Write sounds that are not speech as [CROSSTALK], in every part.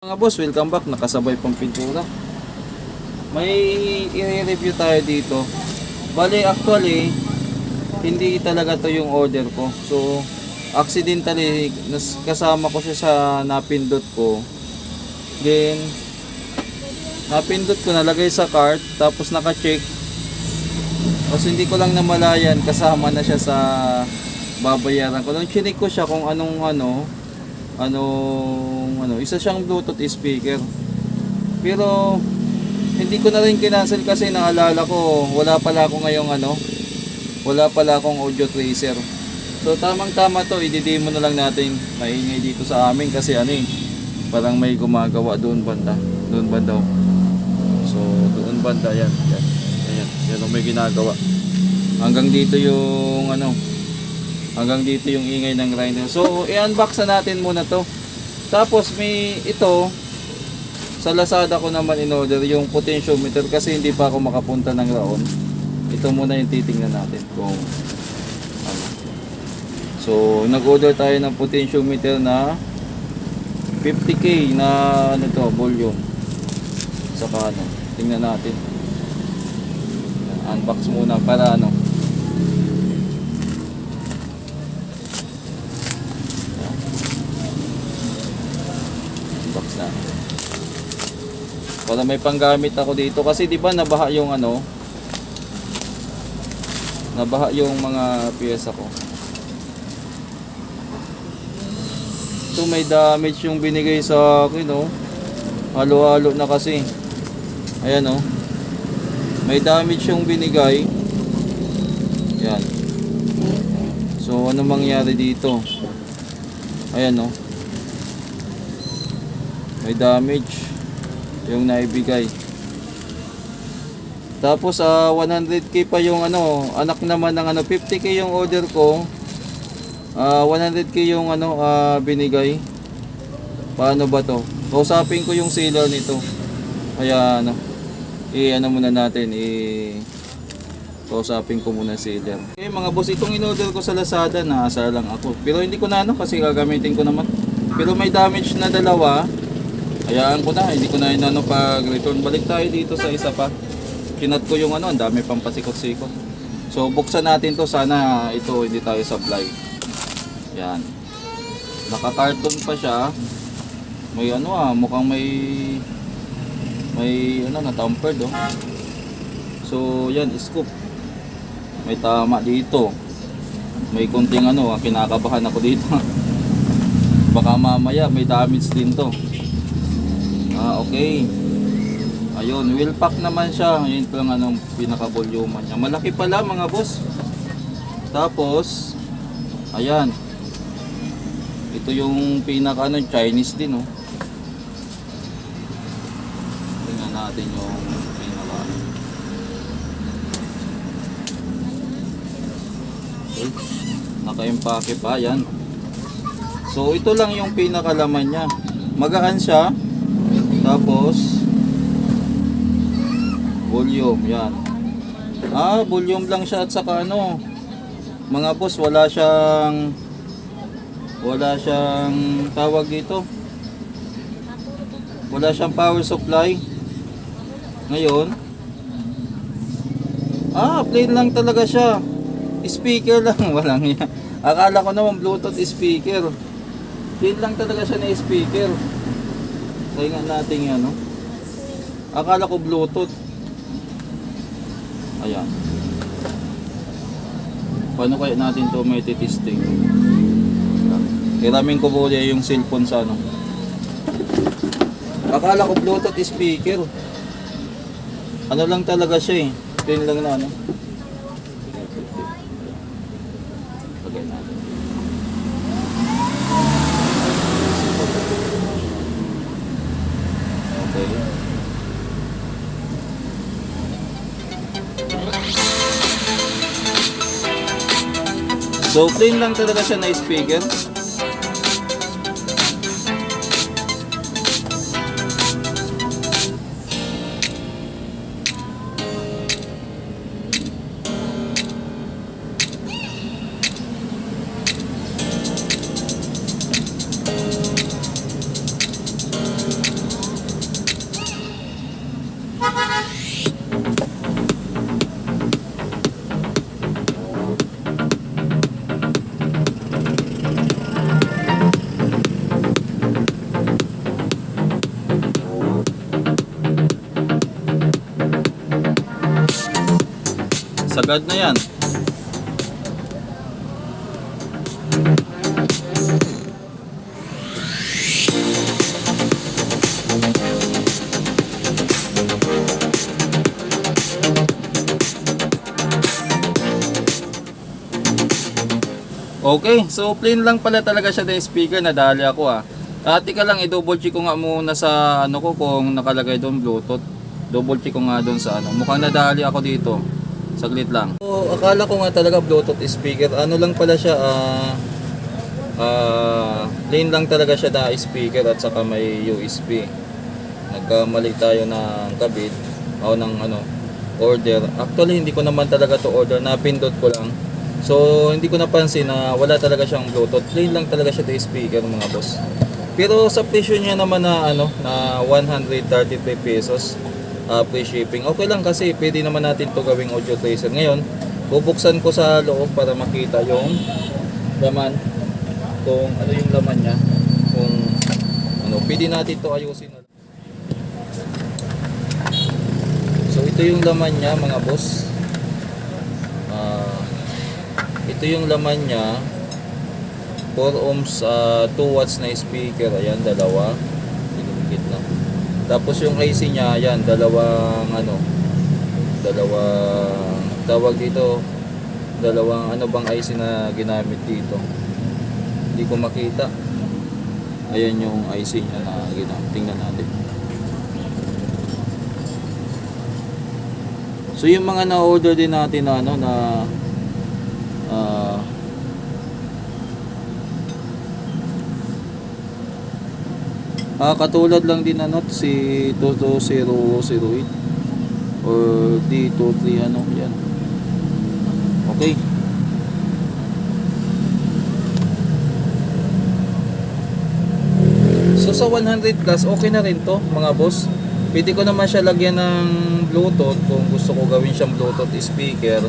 Mga boss, welcome back. Nakasabay pang pintura. May i-review tayo dito. Bali, actually, hindi talaga to yung order ko. So, accidentally, kasama ko siya sa napindot ko. Then, napindot ko, nalagay sa cart, tapos naka-check. Tapos hindi ko lang namalayan, kasama na siya sa babayaran ko. Nung chinik ko siya kung anong ano, anong ano, isa siyang Bluetooth speaker. Pero hindi ko na rin kinancel kasi naalala ko wala pala ako ngayong ano, wala pala akong audio tracer. So tamang tama to, i-demo na lang natin maingay dito sa amin kasi ano eh, parang may gumagawa doon banda, doon banda. oh. So doon banda yan, yan. Yan ang may ginagawa. Hanggang dito yung ano, hanggang dito yung ingay ng grinder. So, i-unbox na natin muna to. Tapos may ito sa Lazada ko naman in order yung potentiometer kasi hindi pa ako makapunta ng raon. Ito muna yung titingnan natin kung ano. So, nag-order tayo ng potentiometer na 50k na ano to, volume. Saka ano, tingnan natin. Unbox muna para ano, box na. Para may panggamit ako dito kasi 'di ba nabaha yung ano? Nabaha yung mga piyesa ko. Ito may damage yung binigay sa akin, no. Halo-halo na kasi. Ayan, no. May damage yung binigay. Yan. So, ano mangyari dito? Ayan, no may damage yung naibigay. Tapos ah 100k pa yung ano anak naman ng ano 50k yung order ko. Ah 100k yung ano ah binigay. Paano ba to? Kausapin ko yung seller nito. Kaya ano i ano muna natin i kausapin ko muna si seller okay mga boss itong in-order ko sa Lazada naasa lang ako. Pero hindi ko na ano kasi gagamitin ko naman. Pero may damage na dalawa Hayaan ko na, hindi ko na inano pag return. Balik tayo dito sa isa pa. Kinat ko yung ano, ang dami pang pasikot-sikot. So buksan natin to sana ito hindi tayo supply. Yan. Naka-carton pa siya. May ano ah, mukhang may may ano na tampered oh. So yan, scoop. May tama dito. May kunting ano, ah, kinakabahan ako dito. [LAUGHS] Baka mamaya may damage din to. Okay. Ayun, wheel pack naman siya. Ayun po ang anong pinaka-volume niya. Malaki pala mga boss. Tapos, ayan. Ito yung pinaka ano, Chinese din, oh. Tingnan natin yung pinaka. Okay. Naka-empake pa, yan. So, ito lang yung pinakalaman niya. Magaan siya. Tapos volume, yan. Ah, volume lang siya at saka ano, mga boss, wala siyang wala siyang tawag dito. Wala siyang power supply. Ngayon, ah, plain lang talaga siya. Speaker [LAUGHS] lang, walang yan. Akala ko naman Bluetooth speaker. Plain lang talaga siya na speaker. Tingnan natin yan, no? Akala ko Bluetooth. Ayan. Paano kaya natin to may titisting? Kiramin ko po yung cellphone sa ano. Akala ko Bluetooth speaker. Ano lang talaga siya eh. Plain lang na ano. So plain lang talaga siya na speaker. Sagad na yan. Okay, so plain lang pala talaga siya na speaker, nadali ako ah. At ika lang, i-double check ko nga muna sa ano ko kung nakalagay doon Bluetooth. Double check ko nga doon sa ano. Mukhang nadali ako dito. Saglit lang. So, akala ko nga talaga Bluetooth speaker. Ano lang pala siya, ah... ah, plain lang talaga siya na speaker at saka may USB. Nagkamali tayo ng kabit o ng ano, order. Actually, hindi ko naman talaga to order. Napindot ko lang. So, hindi ko napansin na wala talaga siyang Bluetooth. Plain lang talaga siya na speaker mga boss. Pero sa presyo niya naman na ano na 133 pesos uh, free shipping. Okay lang kasi pwede naman natin to gawing audio tracer. Ngayon, bubuksan ko sa loob para makita yung laman kung ano yung laman niya. Kung ano, pwede natin to ayusin. So ito yung laman niya mga boss. Ah, ito yung laman niya 4 ohms, uh, 2 watts na speaker, ayan, dalawa. Tapos yung IC niya, ayan, dalawang ano, dalawang tawag dito, dalawang ano bang IC na ginamit dito. Hindi ko makita. Ayan yung IC niya na ginamit. Tingnan natin. So yung mga na-order din natin na ano na ah, Ah, katulad lang din ano si 22008 or D23 ano yan. Okay. So sa 100 plus okay na rin to mga boss. Pwede ko naman siya lagyan ng Bluetooth kung gusto ko gawin siyang Bluetooth speaker.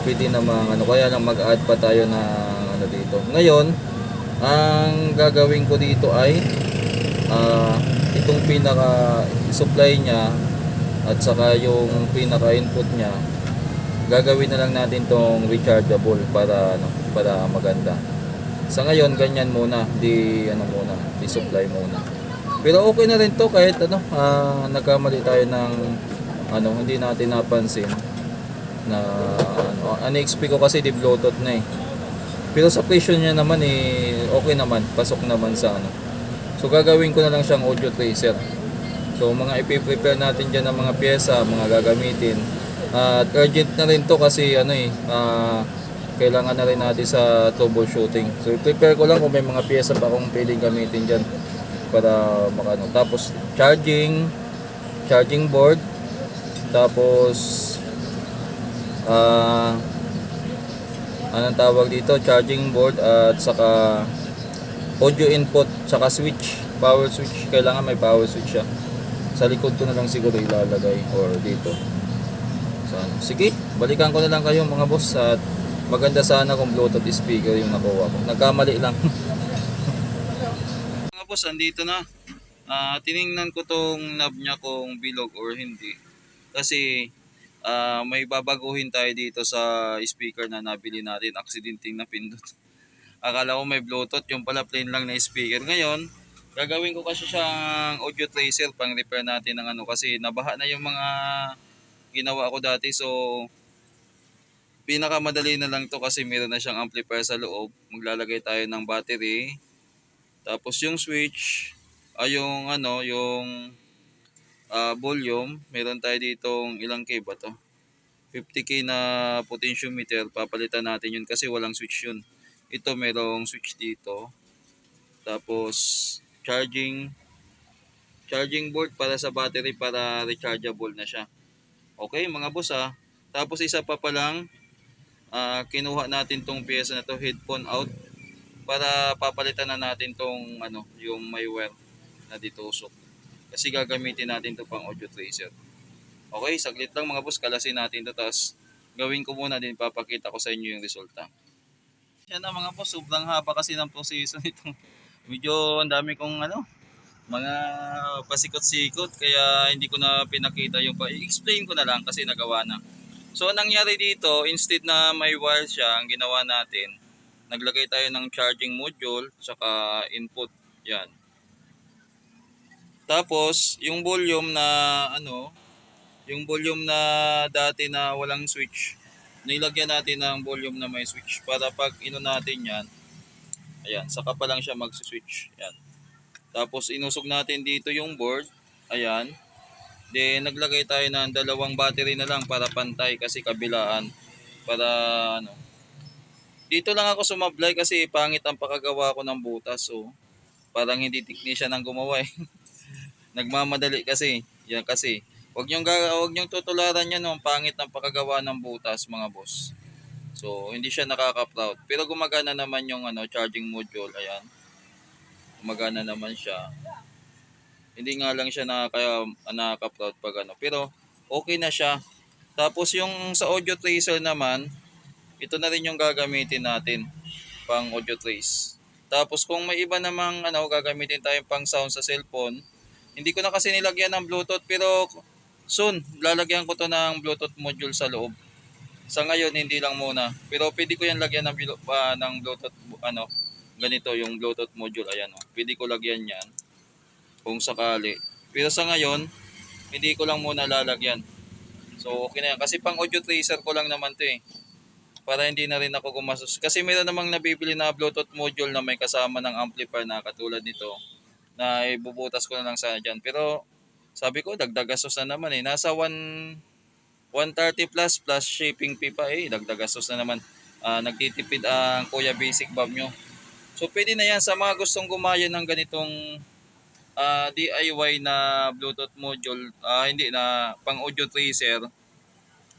Pwede naman ano kaya lang mag-add pa tayo ng ano dito. Ngayon, ang gagawin ko dito ay ah itong pinaka supply niya at saka yung pinaka input niya gagawin na lang natin tong rechargeable para ano para maganda. Sa ngayon ganyan muna di ano muna di supply muna. Pero okay na rin to kahit ano ah, nagkamali tayo ng ano hindi natin napansin na ano unexpect ko kasi di bluetooth na eh. Pero sa presyo niya naman eh okay naman pasok naman sa ano So gagawin ko na lang siyang audio tracer. So mga ipi-prepare natin diyan ng mga pyesa, mga gagamitin. At urgent na rin to kasi ano eh, ah, kailangan na rin natin sa troubleshooting. So i-prepare ko lang kung may mga pyesa pa akong pwedeng gamitin diyan para makano. Tapos charging, charging board, tapos ah anong tawag dito, charging board at saka audio input saka switch power switch. Kailangan may power switch siya. Sa likod ko na lang siguro ilalagay or dito. So, sige balikan ko na lang kayo mga boss at maganda sana kung bluetooth speaker yung nakuha ko. Nagkamali lang. [LAUGHS] Mga boss andito na. Ah, tiningnan ko tong knob niya kung bilog or hindi. Kasi ah, may babaguhin tayo dito sa speaker na nabili natin. Accidenting na pindot Akala ko may Bluetooth, yung pala plain lang na speaker. Ngayon, gagawin ko kasi siyang audio tracer pang repair natin ng ano kasi nabaha na yung mga ginawa ko dati. So, pinakamadali na lang to kasi meron na siyang amplifier sa loob. Maglalagay tayo ng battery. Tapos yung switch, ay yung ano, yung ah, volume, meron tayo ditong ilang K ba to? 50K na potentiometer, papalitan natin yun kasi walang switch yun. Ito merong switch dito. Tapos charging charging board para sa battery para rechargeable na siya. Okay mga boss ah. Tapos isa pa palang ah, kinuha natin tong pyesa na to headphone out para papalitan na natin tong ano yung may wire na dito usok. Kasi gagamitin natin to pang audio tracer. Okay, saglit lang mga boss, kalasin natin to tapos gawin ko muna din papakita ko sa inyo yung resulta. Yan na mga boss, sobrang haba kasi ng proseso [LAUGHS] nito. Medyo ang dami kong ano, mga pasikot-sikot kaya hindi ko na pinakita yung pa i-explain ko na lang kasi nagawa na. So, ang nangyari dito, instead na may wire siya, ang ginawa natin, naglagay tayo ng charging module, saka input. Yan. Tapos, yung volume na, ano, yung volume na dati na walang switch, nilagyan natin ng volume na may switch para pag ino natin yan, ayan, saka pa lang siya mag-switch. Yan. Tapos, inusog natin dito yung board, ayan, Then naglagay tayo ng dalawang battery na lang para pantay kasi kabilaan para ano. Dito lang ako sumablay kasi pangit ang pakagawa ko ng butas so parang hindi technician ang gumawa eh. [LAUGHS] Nagmamadali kasi. Yan kasi. Huwag niyong huwag niyong tutularan yan ang pangit ng pakagawa ng butas mga boss. So hindi siya nakaka-proud. Pero gumagana naman yung ano charging module ayan. Gumagana naman siya hindi nga lang siya nakaka, nakaka-proud pag ano. Pero okay na siya. Tapos yung sa audio tracer naman, ito na rin yung gagamitin natin pang audio trace. Tapos kung may iba namang ano, gagamitin tayong pang sound sa cellphone, hindi ko na kasi nilagyan ng Bluetooth pero soon lalagyan ko to ng Bluetooth module sa loob. Sa ngayon hindi lang muna. Pero pwede ko yan lagyan ng, ah, ng Bluetooth ano, ganito yung Bluetooth module ayan oh. Pwede ko lagyan yan kung sakali. Pero sa ngayon, hindi ko lang muna lalagyan. So okay na yan. Kasi pang audio tracer ko lang naman to eh. Para hindi na rin ako gumasos. Kasi meron namang nabibili na Bluetooth module na may kasama ng amplifier na katulad nito. Na ibubutas ko na lang sana dyan. Pero sabi ko, dagdag gastos na naman eh. Nasa 1, 130 plus plus shipping fee pa eh. Dagdag gastos na naman. Ah, nagtitipid ang Kuya Basic Bob nyo. So pwede na yan sa mga gustong gumaya ng ganitong ah, DIY na Bluetooth module, ah, hindi na pang audio tracer,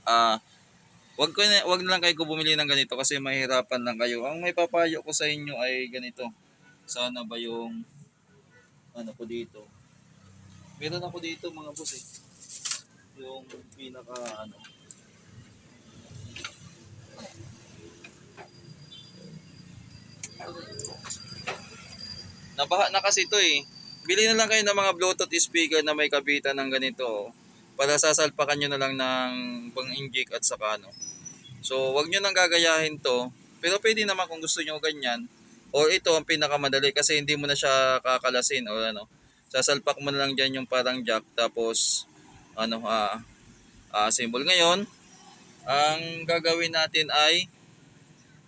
ah, wag ko na, wag na lang kayo bumili ng ganito kasi mahirapan lang kayo. Ang may papayo ko sa inyo ay ganito. Sana ba yung ano ko dito? Meron ako dito mga boss eh. Yung pinaka ano. Nabaha na kasi ito eh. Bili na lang kayo ng mga Bluetooth speaker na may kabitan ng ganito para sasalpakan nyo na lang ng pang inject at saka ano. So, wag nyo nang gagayahin to. Pero pwede naman kung gusto nyo ganyan. Or ito ang pinakamadali kasi hindi mo na siya kakalasin o ano. Sasalpak mo na lang dyan yung parang jack tapos ano ah ah, symbol ngayon. Ang gagawin natin ay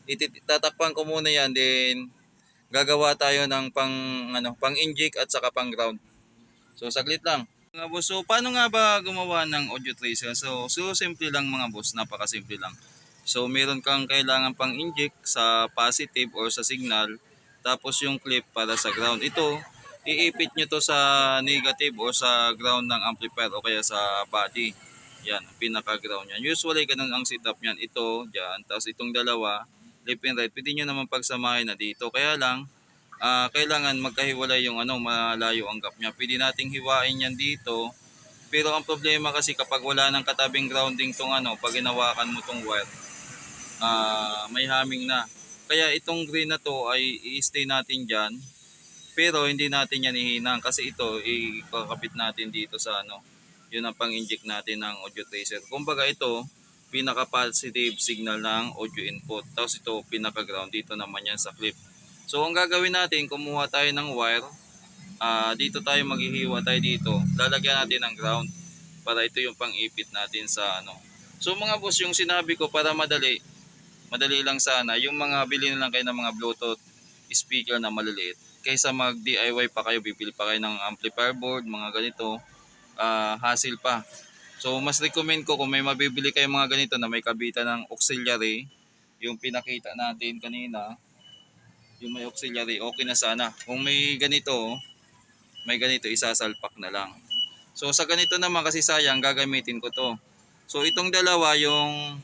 itatakpan ko muna yan then gagawa tayo ng pang ano pang inject at saka pang ground. So saglit lang. Mga boss, so paano nga ba gumawa ng audio tracer? So, so simple lang mga boss, napakasimple lang. So meron kang kailangan pang inject sa positive or sa signal tapos yung clip para sa ground. Ito, iipit nyo to sa negative or sa ground ng amplifier o kaya sa body. Yan, pinaka-ground yan. Usually ganun ang setup yan. Ito, dyan. Tapos itong dalawa, left and right. Pwede nyo naman pagsamahin na dito. Kaya lang, ah, kailangan magkahiwalay yung ano, malayo ang gap niya. Pwede nating hiwain yan dito. Pero ang problema kasi kapag wala ng katabing grounding tong ano, pag hinawakan mo tong wire, ah, may haming na. Kaya itong green na to ay i-stay natin dyan. Pero hindi natin yan ihinang kasi ito ikakapit natin dito sa ano. Yun ang pang-inject natin ng audio tracer. Kumbaga ito, pinaka-positive signal ng audio input. Tapos ito, pinaka-ground. Dito naman yan sa clip. So ang gagawin natin, kumuha tayo ng wire. Ah, dito tayo maghihiwa tayo dito. Lalagyan natin ng ground para ito yung pang-ipit natin sa ano. So mga boss, yung sinabi ko para madali, madali lang sana, yung mga bili na lang kayo ng mga Bluetooth speaker na maliliit. Kaysa mag DIY pa kayo, bibili pa kayo ng amplifier board, mga ganito, ah hassle pa. So mas recommend ko kung may mabibili kayo mga ganito na may kabitan ng auxiliary, yung pinakita natin kanina, yung may auxiliary, okay na sana. Kung may ganito, may ganito, isasalpak na lang. So sa ganito naman kasi sayang, gagamitin ko to. So itong dalawa, yung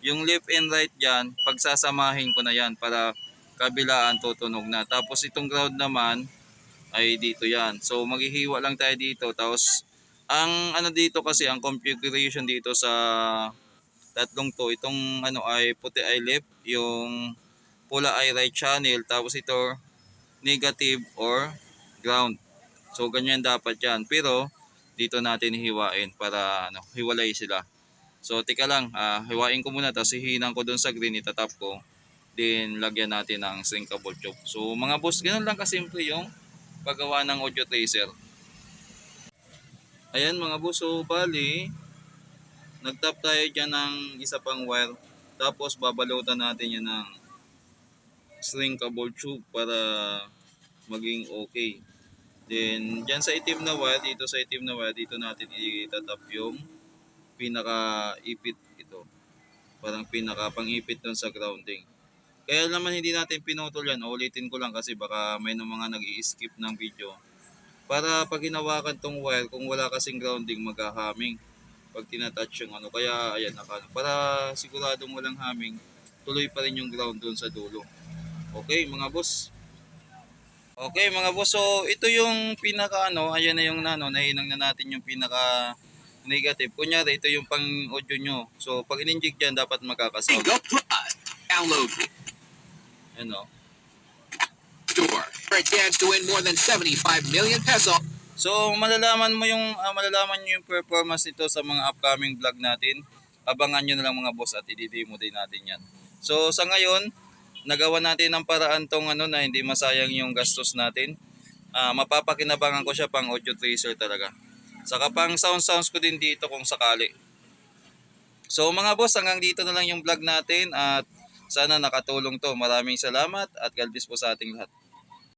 yung left and right dyan, pagsasamahin ko na yan para kabilaan tutunog na. Tapos itong ground naman, ay dito yan. So maghihiwa lang tayo dito. Tapos ang ano dito kasi, ang configuration dito sa tatlong to, itong ano ay puti ay left, yung pula ay right channel, tapos ito negative or ground. So ganyan dapat yan. Pero dito natin hiwain para ano, hiwalay sila. So, tika lang, ah, hiwain ko muna, tapos hihinan ko doon sa green, itatap ko. Then, lagyan natin ng shrinkable tube. So, mga boss, ganun lang kasimple yung paggawa ng audio tracer. Ayan mga boss, so bali, nagtap tayo dyan ng isa pang wire. Tapos, babalutan natin yan ng shrinkable tube para maging okay. Then, dyan sa itim na wire, dito sa itim na wire, dito natin itatap yung pinaka-ipit ito. Parang pinaka-pang-ipit dun sa grounding. Kaya naman hindi natin pinutol yan. Ulitin ko lang kasi baka may mga nag skip ng video. Para pag hinawakan tong wire, kung wala kasing grounding, maghahaming. Pag tinatouch yung ano. Kaya ayan, naka, para siguradong walang haming, tuloy pa rin yung ground doon sa dulo. Okay mga boss. Okay mga boss, so ito yung pinaka ano, ayan na yung nano, nahinang na natin yung pinaka negative. Kunyari, ito yung pang audio nyo. So pag in-inject dyan, dapat magkakasound. Bingo Download Ano? Store for a chance to win more than 75 million peso. So malalaman mo yung ah, malalaman niyo yung performance nito sa mga upcoming vlog natin. Abangan niyo na lang mga boss at i-demo din natin 'yan. So sa ngayon, nagawa natin ng paraan tong ano na hindi masayang yung gastos natin. Ah, mapapakinabangan ko siya pang audio tracer talaga. Saka pang sound sounds ko din dito kung sakali. So mga boss, hanggang dito na lang yung vlog natin at sana nakatulong to. Maraming salamat at God bless po sa ating lahat.